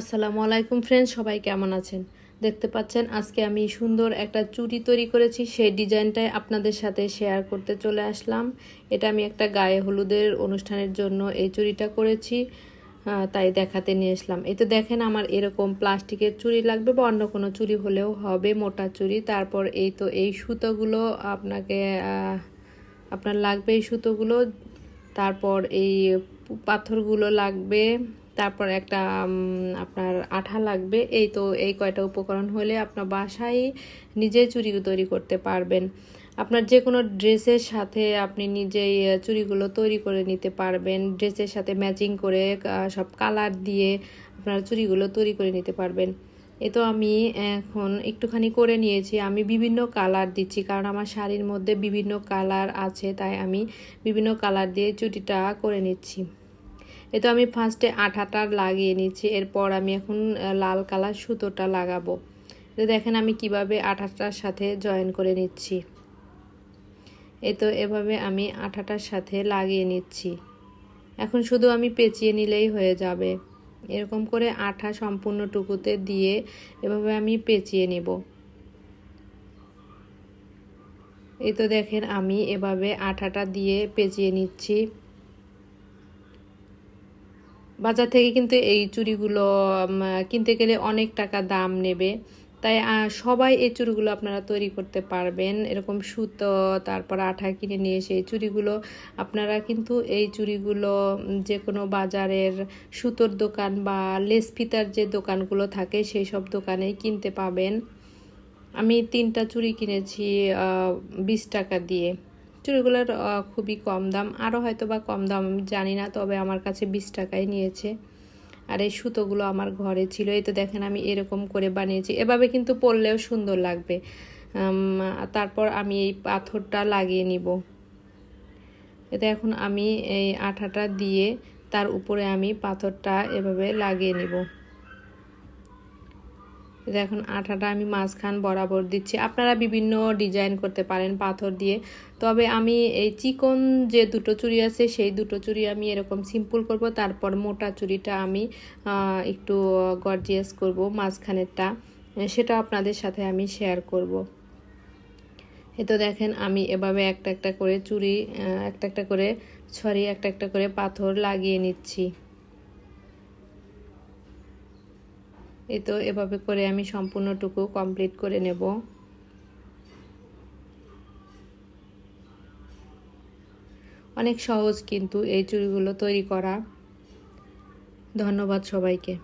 আসসালামু আলাইকুম ফ্রেন্ডস সবাই কেমন আছেন? দেখতে পাচ্ছেন, আজকে আমি সুন্দর একটা চুড়ি তৈরি করেছি, সেই ডিজাইনটাই আপনাদের সাথে শেয়ার করতে চলে আসলাম। এটা আমি একটা গায়ে হলুদের অনুষ্ঠানের জন্য এই চুড়িটা করেছি তাই দেখাতে নিয়ে আসলাম। এই তো দেখেন, আমার এরকম প্লাস্টিকের চুড়ি লাগবে বা অন্য কোনো চুড়ি হলেও হবে, মোটা চুড়ি। তারপর এই তো এই সুতোগুলো আপনাকে আপনার লাগবে এই সুতোগুলো। তারপর এই পাথরগুলো লাগবে তারপর একটা আপনার আঠা লাগবে। এই তো এই কয়টা উপকরণ হলে আপনার বাসায় নিজেই চুরি তৈরি করতে পারবেন। আপনার যে কোনো ড্রেসের সাথে আপনি নিজেই আহ, চুড়িগুলো তৈরি করে নিতে পারবেন। ড্রেসের সাথে ম্যাচিং করে সব কালার দিয়ে আপনার চুড়িগুলো তৈরি করে নিতে পারবেন। এ তো আমি এখন একটুখানি করে নিয়েছি। আমি বিভিন্ন কালার দিচ্ছি, কারণ আমার শাড়ির মধ্যে বিভিন্ন কালার আছে, তাই আমি বিভিন্ন কালার দিয়ে চুটিটা করে নিচ্ছি। এ তো আমি ফার্স্টে আঠাটা লাগিয়ে নিচ্ছি, এরপর আমি এখন লাল কালার সুতোটা লাগাবো। তো দেখেন আমি কীভাবে আঠাটার সাথে জয়েন করে নিচ্ছি। এ তো এভাবে আমি আঠাটার সাথে লাগিয়ে নিচ্ছি। এখন শুধু আমি পেঁচিয়ে নিলেই হয়ে যাবে। এরকম করে আঠা সম্পূর্ণ টুকুতে দিয়ে এভাবে আমি পেঁচিয়ে নেব। এই তো দেখেন আমি এভাবে আঠাটা দিয়ে পেঁচিয়ে নিচ্ছি। বাজার থেকে কিন্তু এই চুড়িগুলো কিনতে গেলে অনেক টাকা দাম নেবে। তাই সবাই এই চুড়িগুলো আপনারা তৈরি করতে পারবেন। এরকম সুতো, তারপর আঠা কিনে নিয়ে এসে এই চুড়িগুলো আপনারা কিন্তু এই চুড়িগুলো যে কোনো বাজারের সুতোর দোকান বা লেস ফিতার যে দোকানগুলো থাকে, সেই সব দোকানেই কিনতে পাবেন। আমি তিনটা চুড়ি কিনেছি বিশ টাকা দিয়ে। চুড়িগুলোর খুবই কম দাম। আরও হয়তো বা কম দাম, আমি জানি না, তবে আমার কাছে বিশ টাকাই নিয়েছে। আর এই সুতোগুলো আমার ঘরে ছিল। এই তো দেখেন আমি এরকম করে বানিয়েছি। এভাবে কিন্তু পরলেও সুন্দর লাগবে। তারপর আমি এই পাথরটা লাগিয়ে নিব। এতে এখন আমি এই আঠাটা দিয়ে তার উপরে আমি পাথরটা এভাবে লাগিয়ে নিব। এখন আঠাটা আমি মাঝখান বরাবর দিচ্ছি। আপনারা বিভিন্ন ডিজাইন করতে পারেন পাথর দিয়ে। তবে আমি এই চিকন যে দুটো চুড়ি আছে, সেই দুটো চুড়ি আমি এরকম সিম্পল করব। তারপর মোটা চুড়িটা আমি একটু গর্জিয়াস করব মাঝখানেরটা। সেটা আপনাদের সাথে আমি শেয়ার করব। এ তো দেখেন আমি এভাবে একটা একটা করে চুড়ি একটা একটা করে সরি একটা একটা করে পাথর লাগিয়ে নিচ্ছি। এই তো এভাবে করে আমি সম্পূর্ণটুকু কমপ্লিট করে নেব। অনেক সহজ কিন্তু এই চুড়িগুলো তৈরি করা। ধন্যবাদ সবাইকে।